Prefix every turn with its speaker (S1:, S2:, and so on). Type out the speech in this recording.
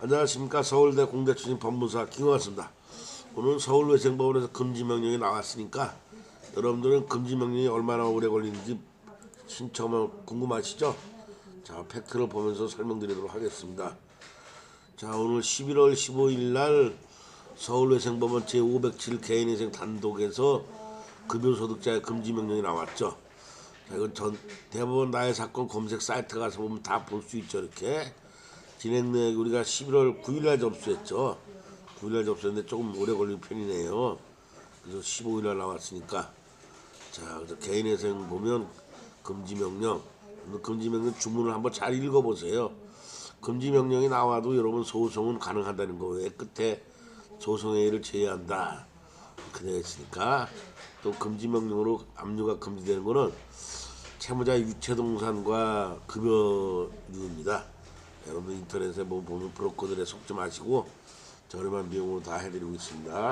S1: 안녕하십니까 서울대 공대 출신 법무사 김호환입니다. 오늘 서울외생법원에서 금지 명령이 나왔으니까 여러분들은 금지 명령이 얼마나 오래 걸리는지 신청하면 궁금하시죠? 자 팩트를 보면서 설명드리도록 하겠습니다. 자 오늘 11월 15일 날 서울외생법원 제507 개인회생 단독에서 급여소득자의 금지 명령이 나왔죠. 자, 이건 전 대법원 나의 사건 검색 사이트 가서 보면 다 볼 수 있죠 이렇게 진행 내역 우리가 11월 9일날 접수했죠. 9일날 접수했는데 조금 오래 걸린 편이네요. 그래서 15일날 나왔으니까. 자 개인회생 보면 금지 명령. 금지 명령 주문을 한번 잘 읽어보세요. 금지 명령이 나와도 여러분 소송은 가능하다는 거예요 끝에 소송회의를 제외한다. 이렇게 되어 있으니까. 또 금지 명령으로 압류가 금지되는 거는 채무자 유체동산과 급여유입니다. 여러분 인터넷에 뭐 보면 브로커들의 속지 마시고 저렴한 비용으로 다 해드리고 있습니다.